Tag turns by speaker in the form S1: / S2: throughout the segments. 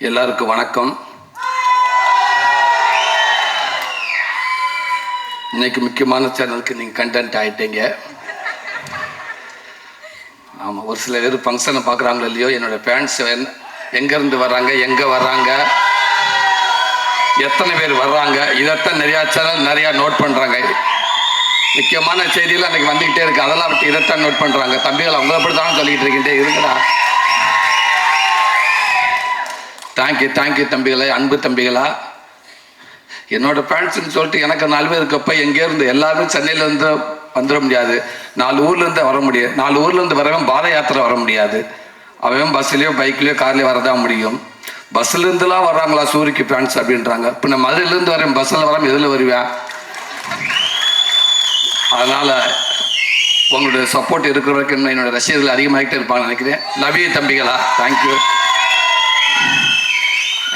S1: எல்லாருக்கும் வணக்கம். இன்னைக்கு முக்கியமான சேனலுக்கு நீங்கள் கண்டென்ட் ஆகிட்டீங்க ஆமாம் ஒரு சில பேர் ஃபங்க்ஷனை பார்க்குறாங்களோ இல்லையோ என்னோடய ஃபேன்ஸ் எங்கேருந்து வர்றாங்க எங்கே வர்றாங்க எத்தனை பேர் வர்றாங்க இதைத்தான் நிறையா சேனல் நிறையா நோட் பண்ணுறாங்க முக்கியமான செய்தியெல்லாம் அன்றைக்கி வந்துக்கிட்டே இருக்குது அதெல்லாம் விட்டு இதைத்தான் நோட் பண்ணுறாங்க தம்பிகள் அவங்கள அப்படி தான் சொல்லிக்கிட்டு இருக்கின்றே இருக்குடா தேங்க்யூ தேங்க்யூ தம்பிகளே அன்பு தம்பிகளா. என்னோட ஃபேன்ஸ்னு சொல்லிட்டு எனக்கு நாலு பேர் இருக்கப்ப எங்கேருந்து எல்லாருமே சென்னையிலேருந்து வந்துட முடியாது. நாலு ஊர்லேருந்து வர முடியும் நாலு ஊர்லேருந்து வரவன் பாத யாத்திரை வர முடியாது. அவன் பஸ்லேயோ பைக்லேயோ கார்லேயோ வரதான் முடியும். பஸ்ஸுலேருந்துலாம் வர்றாங்களா சூரிக்கு ஃபேன்ஸ் அப்படின்றாங்க. இப்போ நான் மதுரையிலேருந்து வரேன் பஸ்ஸில் வராமல் எதில் வருவேன்? அதனால் உங்களுடைய சப்போர்ட் இருக்கிற வரைக்கும் என்னோட ரசிகர்கள் அதிகமாகிட்டே இருப்பாங்க நினைக்கிறேன். லவ் தம்பிகளா. தேங்க்யூ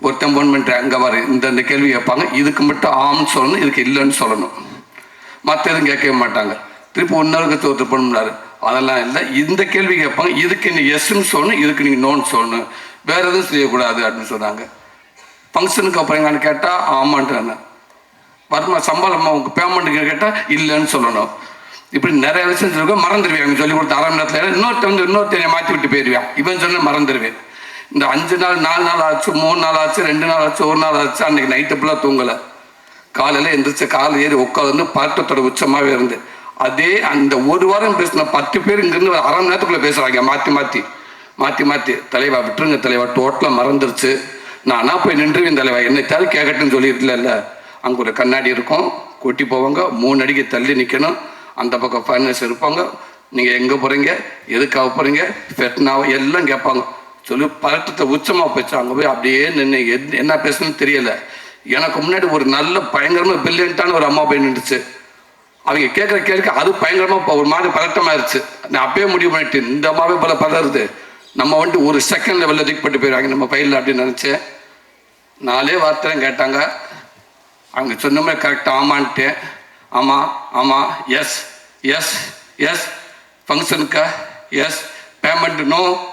S1: ஒருத்தன் ஃபோன் பண்ணிட்டேன் அங்கே வர இந்த இந்த கேள்வி கேட்பாங்க. இதுக்கு மட்டும் ஆம்னு சொல்லணும் இதுக்கு இல்லைன்னு சொல்லணும். மற்ற எதுவும் கேட்கவே மாட்டாங்க. திருப்பி இன்னொருக்கு ஒருத்தர் பண்ணுறாரு அதெல்லாம் இல்லை. இந்த கேள்வி கேட்பாங்க. இதுக்கு நீ எஸ்ன்னு சொல்லணும் இதுக்கு நீங்கள் நோன்னு சொல்லணும். வேறு எதுவும் செய்யக்கூடாது அப்படின்னு சொன்னாங்க. ஃபங்க்ஷனுக்கு அப்புறம் எங்கன்னு கேட்டால் ஆமான்ட்டு வருமா சம்பளம் உங்கள் பேமெண்ட்டுக்கு கேட்டால் இல்லைன்னு சொல்லணும். இப்படி நிறைய விஷயம் சொல்லிருக்கோம் மறந்துடுவேன். சொல்லி கொடுத்த அரை மணி நேரத்தில். இன்னொருத்த வந்து இன்னொருத்தனை மாற்றி விட்டு போயிடுவேன். இவன் சொன்ன மறந்துடுவேன். இந்த அஞ்சு நாள் நாலு நாள் ஆச்சு மூணு நாள் ஆச்சு ரெண்டு நாள் ஆச்சு ஒரு நாள் ஆச்சு அன்னைக்கு நைட்டு ஃபுல்லாக தூங்கலை. காலையில் எந்திரிச்சு காலை ஏறி உட்காந்து பாட்டத்தோட உச்சமாகவே இருந்து. அதே அந்த ஒரு வாரம் பேசின பத்து பேர் இங்கேருந்து அரை மணி நேரத்துக்குள்ளே பேசுகிறாங்க மாற்றி மாற்றி மாற்றி மாற்றி தலைவா விட்டுருங்க தலைவா டோட்டலாக மறந்துருச்சு. நானா போய் நின்றுவேன் தலைவா என்னை தேவை கேட்கட்டுன்னு சொல்லியிருக்கல அங்கே ஒரு கண்ணாடி இருக்கும் கூட்டி போவாங்க மூணு அடிக்கு தள்ளி நிற்கணும் அந்த பக்கம் ஃபைனல்ஸ் இருப்பாங்க. நீங்கள் எங்கே போகிறீங்க எதுக்காக போகிறீங்க ஃபெட்னாவோ எல்லாம் கேட்பாங்க. சொல்லி பதட்டத்தை உச்சமாக போச்சு அங்கே போய் அப்படியே நின்று எது என்ன பேசணும்னு தெரியல. எனக்கு முன்னாடி ஒரு நல்ல பயங்கரமாக பிரில்லியண்ட்டான ஒரு அம்மா போய் நின்றுச்சு. அவங்க கேட்குற கேள்விக்கு அது பயங்கரமாக ஒரு மாதிரி பதட்டமாயிருச்சு. நான் அப்பயே முடிவு பண்ணிட்டேன். இந்த அம்மாவே போல பதறுது. நம்ம வந்துட்டு ஒரு செகண்ட் லெவலில் தூக்கிப்பட்டு போயிடுவாங்க. நம்ம பையில் அப்படின்னு நினச்சேன். நாலே வார்த்தை கேட்டாங்க. அவங்க சொன்ன மாதிரி கரெக்டாக ஆமான்ட்டு. ஆமாம் ஆமாம் yes yes yes ஃபங்க்ஷனுக்கா yes payment no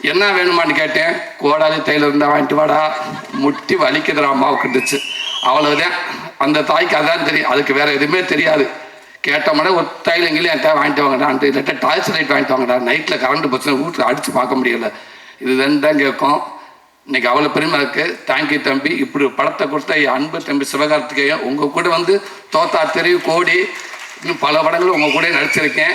S1: என்ன வேணுமான்னு கேட்டேன். கோடாலி தையில் இருந்தால் வாங்கிட்டு வாடா. முட்டி வலிக்குதுடா அம்மாவுக்குட்டுச்சு அவ்வளவுதான். அந்த தாய்க்கு அதான் தெரியும். அதுக்கு வேற எதுவுமே தெரியாது. கேட்டோம்னா ஒரு தையல் எங்கேயும் என்கிட்ட வாங்கிட்டு வாங்கடா இல்லாட்டா டாய்ஸ் லைட் வாங்கிட்டு வாங்கடா. நைட்டில் கரண்ட் போச்சுன்னா வீட்டில் அடித்து பார்க்க முடியல. இது தான் கேட்கும். இன்னைக்கு அவ்வளோ பெருமை இருக்குது தேங்க்யூ தம்பி. இப்படி படத்தை கொடுத்த என் அன்பு தம்பி சிவகார்த்திகேயன் உங்கள் கூட வந்து தோத்தா தெரு கோடி இன்னும் பல படங்களும் உங்கள் கூட நடிச்சிருக்கேன்.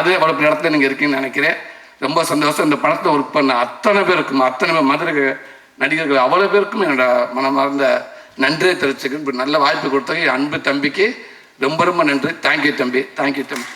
S1: அதே அவ்வளோ இடத்துல நீங்கள் இருக்கீங்கன்னு நினைக்கிறேன். ரொம்ப சந்தோஷம். இந்த படத்தை ஒர்க் பண்ண அத்தனை பேருக்கும் அத்தனை பேர் மதுரை நடிகர்கள் அவ்வளோ பேருக்கும் என்னோட மனமார்ந்த நன்றியை தெரிவிச்சுக்கிறேன். நல்ல வாய்ப்பு கொடுத்தவங்க என் அன்பு தம்பிக்கு ரொம்ப ரொம்ப நன்றி. தேங்க்யூ தம்பி. தேங்க்யூ தம்பி.